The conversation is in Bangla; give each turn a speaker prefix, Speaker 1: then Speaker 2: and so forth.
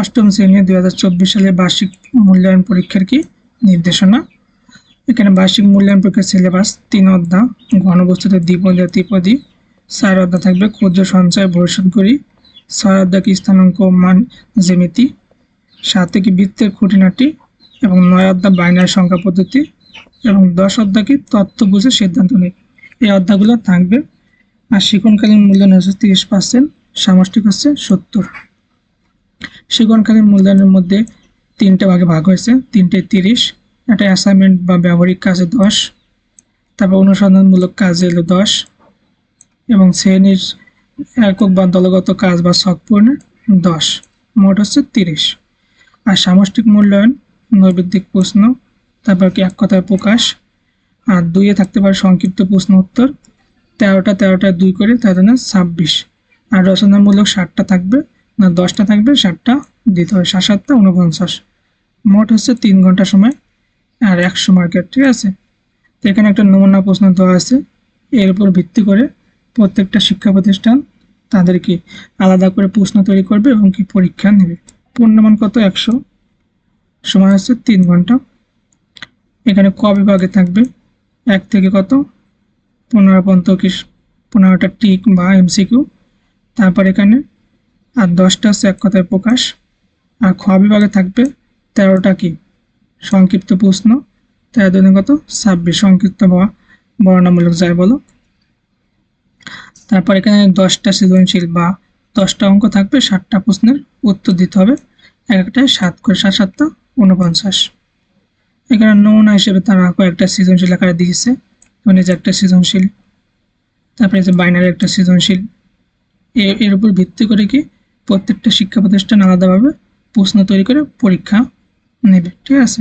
Speaker 1: অষ্টম শ্রেণি দুই হাজার চব্বিশ সালে বার্ষিক মূল্যায়ন পরীক্ষার কি নির্দেশনা? এখানে বার্ষিক মূল্যায়ন পরীক্ষার সিলেবাস, তিন অধ্যায়, ঘনবস্তুতে দ্বিপদী ত্রিপদী, চার অধ্যায় থাকবে, ক্ষুদ্র সঞ্চয় ভবিষ্যৎ করি ছয় অধ্যায় কি স্থানাঙ্ক মান জ্যামিতি, সাত কি বৃত্তের খুঁটিনাটি, এবং নয় অধ্যায় বাইনারি সংখ্যা পদ্ধতি, এবং দশ অধ্যায় কি তত্ত্ব বুঝে সিদ্ধান্ত নেই। এই অধ্যায়গুলো থাকবে, আর শিক্ষণকালীন মূল্যায়ন হচ্ছে তিরিশ পার্সেন্ট, সামষ্টিক হচ্ছে সত্তর। শিক্ষণকালীন মূল্যায়নের মধ্যে তিনটে ভাগে ভাগ হয়েছে। তিনটে তিরিশ, একটা অ্যাসাইনমেন্ট বা ব্যবহারিক কাজে দশ, তারপর অনুসন্ধানমূলক কাজে এলো দশ, এবং শ্রেণির একক বা দলগত কাজ বা শখ পূরণে দশ, মোট হচ্ছে তিরিশ। আর সামষ্টিক মূল্যায়ন নৈবেদিক প্রশ্ন, তারপর কি এক কথায় প্রকাশ, আর দুইয়ে থাকতে পারে সংক্ষিপ্ত প্রশ্ন উত্তর, তেরোটা তেরোটা দুই করে, তার জন্য ছাব্বিশ। আর রচনামূলক ষাটটা থাকবে না, দশটা থাকবে ষাটটা দিতে হবে সাত সাতটা উনপঞ্চাশ মোট হচ্ছে তিন ঘণ্টা সময় আর একশো মার্কেট, ঠিক আছে? তো এখানে একটা নমুনা প্রশ্ন দেওয়া আছে। এর উপর ভিত্তি করে প্রত্যেকটা শিক্ষা প্রতিষ্ঠান তাদেরকে আলাদা করে প্রশ্ন তৈরি করবে এবং কি পরীক্ষা নেবে? পূর্ণমান কত? একশো। সময় হচ্ছে তিন ঘণ্টা। এখানে ক বিভাগে থাকবে? এক থেকে কত? পনেরো পর্যন্ত কি পনেরোটা টিক বা এমসিকিউ। তারপর এখানে আর দশটা হচ্ছে এক কথায় প্রকাশ। আর খ বিভাগে থাকবে তেরোটা কি? সংক্ষিপ্ত প্রশ্ন। তেরো দিনে কত? ছাব্বিশ। সংক্ষিপ্ত বা বর্ণামূলক যায় বলো। তারপর এখানে দশটা সৃজনশীল বা দশটা অঙ্ক থাকবে, ষাটটা প্রশ্নের উত্তর দিতে হবে। এক একটায় সাত করে সাত সাতটা উনপঞ্চাশ এখানে নমুনা হিসেবে তারা কয়েকটা সৃজনশীল আকারে দিয়েছে। এই যে একটা সৃজনশীল, তারপরে যে বাইনারি একটা সৃজনশীল। এর উপর ভিত্তি করে কি প্রত্যেকটা শিক্ষা প্রতিষ্ঠান আলাদাভাবে প্রশ্ন তৈরি করে পরীক্ষা নেবে ঠিক আছে?